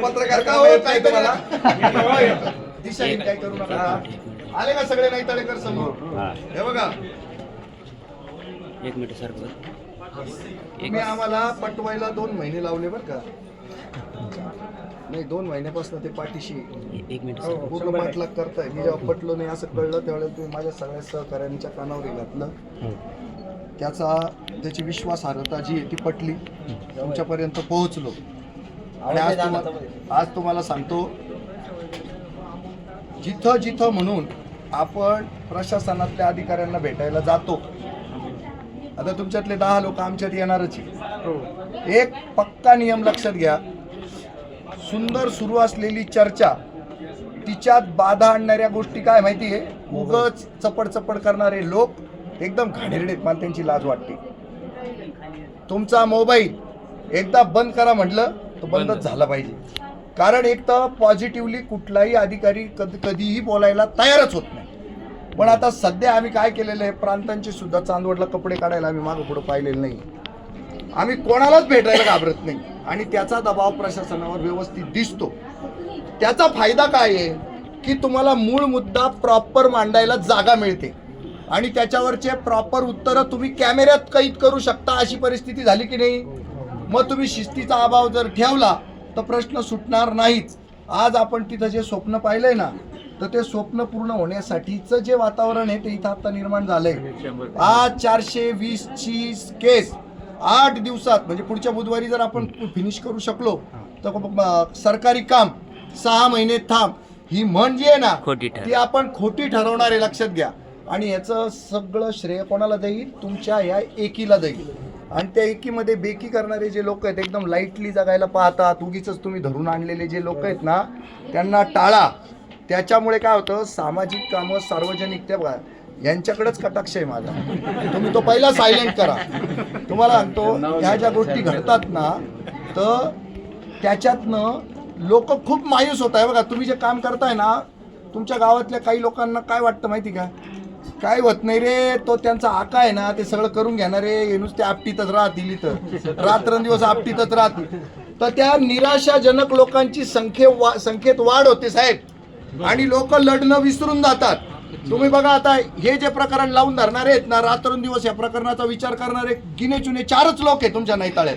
पत्रकार का होत नाही तुम्हाला काय करू आले का सगळे नाही तळेकर समोर हे बघा एक मिनिट सर. तुम्ही आम्हाला पटवायला दोन महिने लावले बरं का नाही दोन महिन्यापासून ते पाठीशी एक मिनिट पूर्ण पाठलाग करताय. मी जेव्हा पटलो नाही असं कळलं त्यावेळेला तुम्ही माझ्या सगळ्या सहकार्यांच्या कानावर घातलं. त्याचा त्याची विश्वासार्हता जी आहे ती पटली. तुमच्यापर्यंत पोहोचलो. आणि आज तुम्हाला आज तुम्हाला सांगतो जिथं जिथं म्हणून आपण प्रशासनातल्या अधिकाऱ्यांना भेटायला जातो. आता तुमच्यातले दहा लोक आमच्यात येणारच आहे. एक पक्का नियम लक्षात घ्या. सुंदर सुरू असलेली चर्चा तिच्यात बाधा आणणाऱ्या गोष्टी काय माहिती आहे उगच चपड चपड करणारे लोक एकदम घाणेरडेत मला त्यांची लाज वाटते. तुमचा मोबाईल एकदा बंद करा म्हटलं तर बंदच झाला पाहिजे. कारण एक तर पॉझिटिव्हली कुठलाही अधिकारी कधी कधीही बोलायला तयारच होत नाही. पण आता सध्या आम्ही काय केलेलं आहे प्रांतांचे सुद्धा चांदवडला कपडे काढायला आम्ही मागं पुढं पाहिलेलं नाही. आम्ही कोणालाच भेटायला घाबरत नाही. आणि त्याचा दबाव प्रशासनावर व्यवस्थित दिसतो. त्याचा फायदा काय आहे की तुम्हाला मूळ मुद्दा प्रॉपर मांडायला जागा मिळते. आणि त्याच्यावरचे प्रॉपर उत्तरं तुम्ही कॅमेऱ्यात कैद करू शकता अशी परिस्थिती झाली की नाही? मग तुम्ही शिस्तीचा अभाव जर ठेवला तर प्रश्न सुटणार नाहीच आज आपण तिथं जे स्वप्न पाहिलंय ना तर ते स्वप्न पूर्ण होण्यासाठीचं जे वातावरण आहे ते इथं आता निर्माण झालंय. आज चारशे वीसची केस आठ दिवसात म्हणजे पुढच्या बुधवारी जर आपण फिनिश करू शकलो तर सरकारी काम सहा महिने थांब. ही म्हण जी आहे ना. ती आपण खोटी ठरवणार आहे लक्षात घ्या. आणि याचं सगळं श्रेय कोणाला जाईल तुमच्या या एकीला जाईल आणि त्या एकीमध्ये बेकी करणारे जे लोक आहेत एकदम लाईटली जगायला पाहतात. उगीच तुम्ही धरून आणलेले जे लोक आहेत ना त्यांना टाळा. त्याच्यामुळे काय होतं सामाजिक कामं सार्वजनिक त्या बघा यांच्याकडेच कटाक्ष आहे माझा. तुम्ही तो पहिला सायलेंट करा. तुम्हाला सांगतो ह्या ज्या गोष्टी घडतात ना तर त्याच्यातनं लोक खूप मायूस होत आहे. बघा तुम्ही जे काम करताय ना तुमच्या गावातल्या काही लोकांना काय वाटतं माहिती का? काय होत नाही रे तो त्यांचा आका आहे ना ते सगळं करून घेणार रे हे नुसते आपटीतच राहतील इथं. रात्रंदिवस आपटीतच राहतील. तर त्या निराशाजनक लोकांची संख्ये वा संख्येत वाढ होते साहेब. आणि लोक लढणं विसरून जातात. तुम्ही बघा आता हे जे प्रकरण लावून धरणारे आहेत ना रात्रंदिवस या प्रकरणाचा विचार करणारे गिने चुने चारच लोक आहे तुमच्या नैताळ्यात.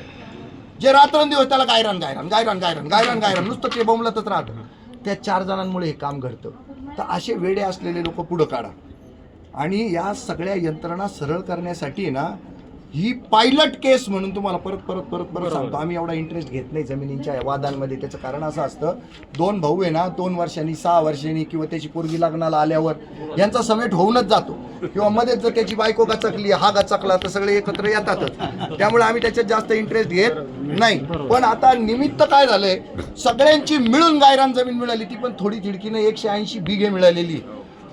जे रात्रंदिवस त्याला गायरान गायरान गायरान गायरान गायरान गायरान नुसतं ते बोंबलतच राहतं. त्या चार जणांमुळे हे काम घडतं. तर असे वेडे असलेले लोक पुढं काढा. आणि या सगळ्या यंत्रणा सरळ करण्यासाठी ना ही पायलट केस म्हणून तुम्हाला परत परत परत परत सांगतो. आम्ही एवढा इंटरेस्ट घेत नाही जमिनींच्या वादांमध्ये. त्याचं कारण असं असतं दोन भाऊ आहे ना दोन वर्षांनी सहा वर्षांनी किंवा त्याची पोरगी लग्नाला आल्यावर यांचा समेट होऊनच जातो. किंवा मध्येच जर त्याची बायको गचकली हा गचकला तर सगळे एकत्र येतातच. त्यामुळे आम्ही त्याच्यात जास्त इंटरेस्ट घेत नाही. पण आता निमित्त काय झालंय सगळ्यांची मिळून गायरान जमीन मिळाली ती पण थोडी थिडकीने एकशे ऐंशी बिघे मिळालेली.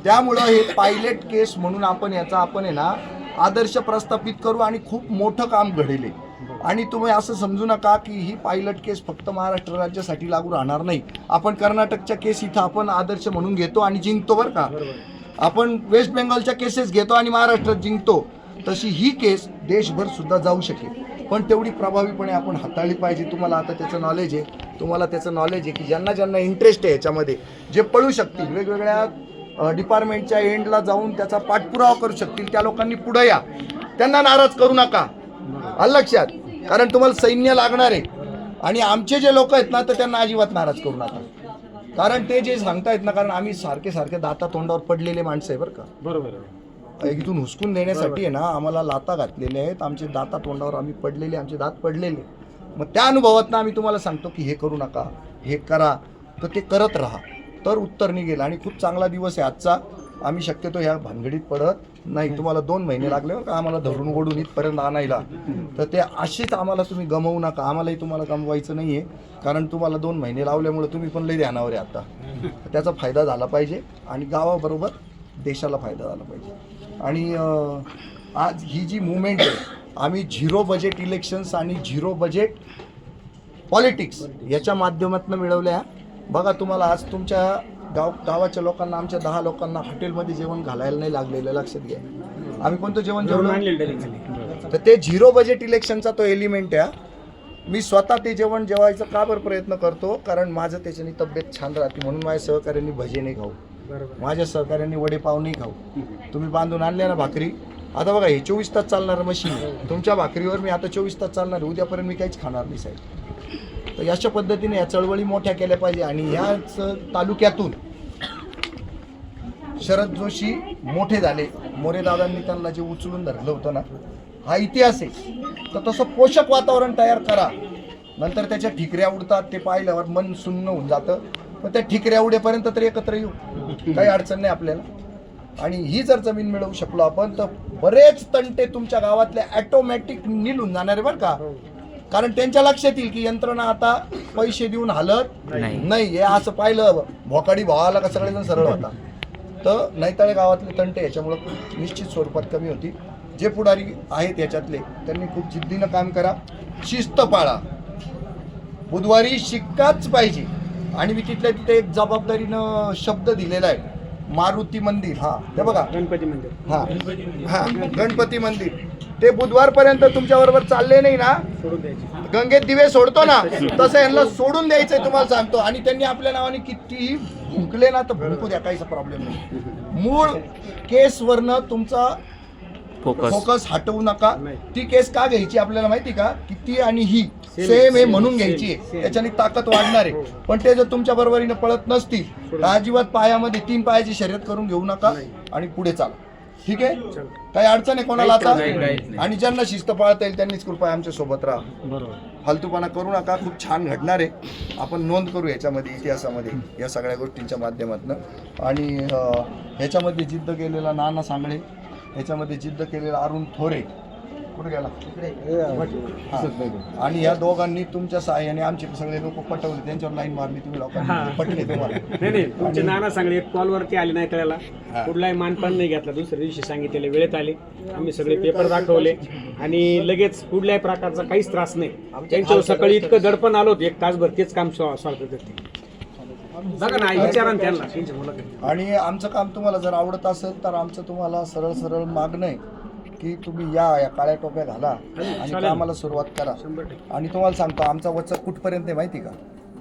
त्यामुळं हे पायलट केस म्हणून आपण याचा आपण आहे ना आदर्श प्रस्थापित करू आणि खूप मोठं काम घडेल. आणि तुम्ही असं समजू नका की ही पायलट केस फक्त महाराष्ट्र राज्यासाठी लागू राहणार नाही. आपण कर्नाटकच्या केस इथं आपण आदर्श म्हणून घेतो आणि जिंकतो बरं का. आपण वेस्ट बेंगॉलच्या केसेस घेतो आणि महाराष्ट्रात जिंकतो. तशी ही केस देशभर सुद्धा जाऊ शकेल. पण तेवढी प्रभावीपणे आपण हाताळली पाहिजे. तुम्हाला आता त्याचं नॉलेज आहे. तुम्हाला त्याचं नॉलेज आहे की ज्यांना ज्यांना इंटरेस्ट आहे याच्यामध्ये जे पळू शकतील वेगवेगळ्या डिपार्टमेंटच्या एंडला जाऊन त्याचा पाठपुरावा करू शकतील त्या लोकांनी पुढे या. त्यांना नाराज करू नका. आलं लक्षात? कारण तुम्हाला सैन्य लागणार आहे. आणि आमचे जे लोक आहेत ना तर त्यांना अजिबात नाराज करू नका. कारण ते जे सांगतायत ना कारण आम्ही सारखे सारखे दाता तोंडावर पडलेले माणसं आहे बरं का. बरोबर इथून हुसकून देण्यासाठी आहे ना आम्हाला लाता घातलेले आहेत. आमचे दाता तोंडावर आम्ही पडलेले आमचे दात पडलेले. मग त्या अनुभवात आम्ही तुम्हाला सांगतो की हे करू नका हे करा तर ते करत राहा. तर उत्तर निघेल. आणि खूप चांगला दिवस आहे आजचा. आम्ही शक्यतो ह्या भानगडीत पडत नाही. तुम्हाला दोन महिने लागले बरं का? आम्हाला धरून ओढून इथपर्यंत आणायला. तर ते असेच आम्हाला तुम्ही गमवू नका. आम्हालाही तुम्हाला गमवायचं नाही आहे कारण तुम्हाला दोन महिने लावल्यामुळे तुम्ही पण लई ध्यानावर आहे आता. त्याचा फायदा झाला पाहिजे. आणि गावाबरोबर देशाला फायदा झाला पाहिजे. आणि आज ही जी मुवमेंट आहे आम्ही झिरो बजेट इलेक्शन्स आणि झिरो बजेट पॉलिटिक्स याच्या माध्यमातून मिळवल्या. बघा तुम्हाला आज तुमच्या गाव गावाच्या लोकांना आमच्या दहा लोकांना हॉटेलमध्ये जेवण घालायला नाही लागलेलं लक्षात घ्या. आम्ही कोणतं जेवण जेवलं? तर ते झिरो बजेट इलेक्शनचा तो एलिमेंट आहे मी स्वतः ते जेवण जेवायचा का बरं प्रयत्न करतो? कारण माझं त्याच्याने तब्येत छान राहते म्हणून माझ्या सहकाऱ्यांनी भजे नाही खाऊ. माझ्या सहकाऱ्यांनी वडेपाव नाही खाऊ. तुम्ही बांधून आणल्या ना भाकरी? आता बघा हे चोवीस तास चालणार मशीन तुमच्या भाकरीवर मी आता चोवीस तास चालणार. उद्यापर्यंत मी काहीच खाणार नाही साहेब. तर अशा पद्धतीने या चळवळी मोठ्या केल्या पाहिजे आणि याच तालुक्यातून शरद जोशी मोठे झाले. मोरे दादांनी त्यांना जे उचलून धरलं होतं ना हा इतिहास आहे. तर तसं पोषक वातावरण तयार करा. नंतर त्याच्या ठिकऱ्या उडतात ते पाहिल्यावर मन सुन्न होऊन जातं. पण त्या ठिकऱ्या उडेपर्यंत तर एकत्र येऊ. काही अडचण नाही आपल्याला. आणि ही जर जमीन मिळवू शकलो आपण तर बरेच तंटे तुमच्या गावातले ॲटोमॅटिक निलून जाणारे बरं का. कारण त्यांच्या लक्षात येईल की यंत्रणा आता पैसे देऊन हालत नाही. हे असं पाहिलं. भोकाडी भावाला का सगळेजण सरळ होता. तर नैताळे गावातले तंटे याच्यामुळं निश्चित स्वरूपात कमी होती. जे पुढारी आहेत याच्यातले त्यांनी खूप जिद्दीनं काम करा. शिस्त पाळा. बुधवारी शिक्काच पाहिजे. आणि मी तिथल्या तिथे एक जबाबदारीनं शब्द दिलेला आहे. मारुती मंदिर. हा हे बघा. गणपती मंदिर. हा. हा गणपती मंदिर. ते बुधवारपर्यंत तुमच्या बरोबर चालले नाही ना? गंगेत दिवे सोडतो ना? तसं यांना सोडून द्यायचंय तुम्हाला सांगतो. आणि त्यांनी आपल्या नावाने कितीही भुंकले ना तर भुंकू द्या काहीच प्रॉब्लेम नाही. मूळ केसवरनं तुमचा फोकस फोकस हटवू नका. नाही. ती केस का घ्यायची आपल्याला माहिती का की? ती आणि ही. सेम आहे same, म्हणून घ्यायची. त्याच्याने ताकद वाढणार आहे. हो. पण ते जर तुमच्या बरोबरीने पळत नसतील. तर अजिबात पायामध्ये तीन पायाची शर्यत करून घेऊ नका. आणि पुढे चाला. ठीक आहे. काही अडचण आहे कोणाला आता. आणि ज्यांना शिस्त पाळता येईल त्यांनीच कृपया आमच्यासोबत राहा. बरोबर. फालतूपणा करू नका खूप छान घडणार आहे. आपण नोंद करू याच्यामध्ये इतिहासामध्ये या सगळ्या गोष्टींच्या माध्यमातून. आणि ह्याच्यामध्ये जिद्द केलेला नाना सांगळे ह्याच्यामध्ये जिद्द केलेला अरुण थोरे कुठे गेला? हा. आणि या दोघांनी तुमच्या सहाय्याने आमचे सगळे लोक पटवले. त्यांच्यावर लाईन मारली तुम्ही. लोकांनी. पटले तुम्हाला. नाही नाही. तुमचे नाना सांगले एक कॉलवरती आले नाही त्याला हा. कुठलाही मानपान नाही घेतला. दुसऱ्या दिवशी सांगितलेले वेळेत आले. आम्ही सगळे पेपर दाखवले. आणि लगेच कुठल्याही प्रकारचा काहीच त्रास नाही. त्यांच्यावर सकाळी इतकं दडपण आलो होतं. एक तासभर तेच काम सॉल्व करत आणि आमचं काम तुम्हाला जर आवडत असेल तर आमचं तुम्हाला सरळ सरळ मागणं आहे. की तुम्ही या या काळ्या टोप्या घाला आणि. कामाला सुरुवात करा. आणि तुम्हाला सांगतो आमचा वचक कुठपर्यंत आहे माहिती का?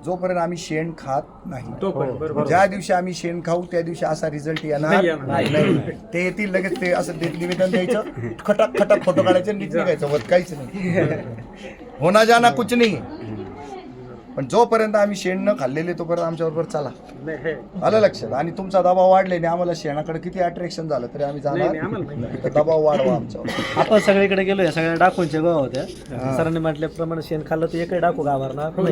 जोपर्यंत आम्ही शेण खात नाही. बरोबर. ज्या दिवशी आम्ही शेण खाऊ त्या दिवशी असा रिझल्ट येणार नाही. ते येतील लगेच ते असं निवेदन द्यायचं. खटाक खटाक फोटो काढायचे निघायचं. काहीच नाही. होना जाना कुछ नाही. पण जोपर्यंत आम्ही शेण न खाल्लेले तोपर्यंत आमच्या बरोबर चला. नाही हे. आलं लक्षात? आणि तुमचा दबाव वाढल्याने आम्हाला शेणाकडे किती अट्रॅक्शन झालं तरी आम्ही जाणार. तर दबाव वाढवा आमच्यावर. आपण सगळीकडे गेलो या सगळ्या डाकूंच्या गोवा होत्या सरांनी म्हटल्याप्रमाणे शेण खाल्लं तर एकही डाकू गावारणार नाही.